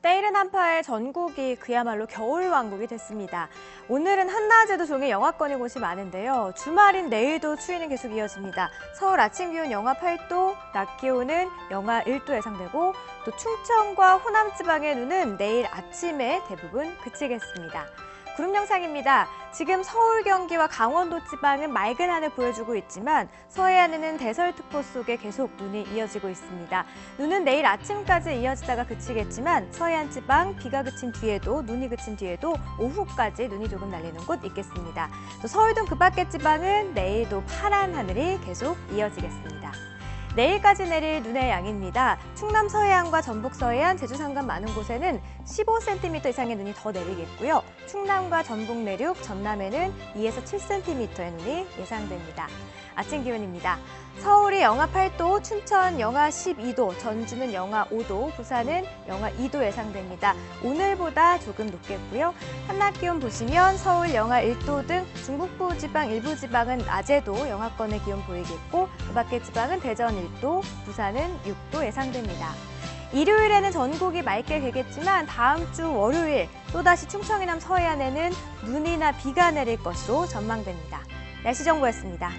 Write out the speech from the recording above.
때이른 한파에 전국이 그야말로 겨울 왕국이 됐습니다. 오늘은 한낮에도 종일 영하권의 곳이 많은데요. 주말인 내일도 추위는 계속 이어집니다. 서울 아침 기온 영하 8도, 낮 기온은 영하 1도 예상되고 또 충청과 호남 지방의 눈은 내일 아침에 대부분 그치겠습니다. 구름 영상입니다. 지금 서울, 경기와 강원도 지방은 맑은 하늘 보여주고 있지만 서해안에는 대설특보 속에 계속 눈이 이어지고 있습니다. 눈은 내일 아침까지 이어지다가 그치겠지만 서해안 지방 비가 그친 뒤에도 눈이 그친 뒤에도 오후까지 눈이 조금 날리는 곳 있겠습니다. 또 서울 등 그 밖의 지방은 내일도 파란 하늘이 계속 이어지겠습니다. 내일까지 내릴 눈의 양입니다. 충남 서해안과 전북 서해안, 제주 산간 많은 곳에는 15cm 이상의 눈이 더 내리겠고요. 충남과 전북 내륙, 전남에는 2에서 7cm의 눈이 예상됩니다. 아침 기온입니다. 서울이 영하 8도, 춘천 영하 12도, 전주는 영하 5도, 부산은 영하 2도 예상됩니다. 오늘보다 조금 높겠고요. 한낮 기온 보시면 서울 영하 1도 등 중북부 지방 일부 지방은 낮에도 영하권의 기온 보이겠고 그 밖의 지방은 대전 1 도, 부산은 6도 예상됩니다. 일요일에는 전국이 맑게 되겠지만 다음 주 월요일 또다시 충청 이남 서해안에는 눈이나 비가 내릴 것으로 전망됩니다. 날씨 정보였습니다.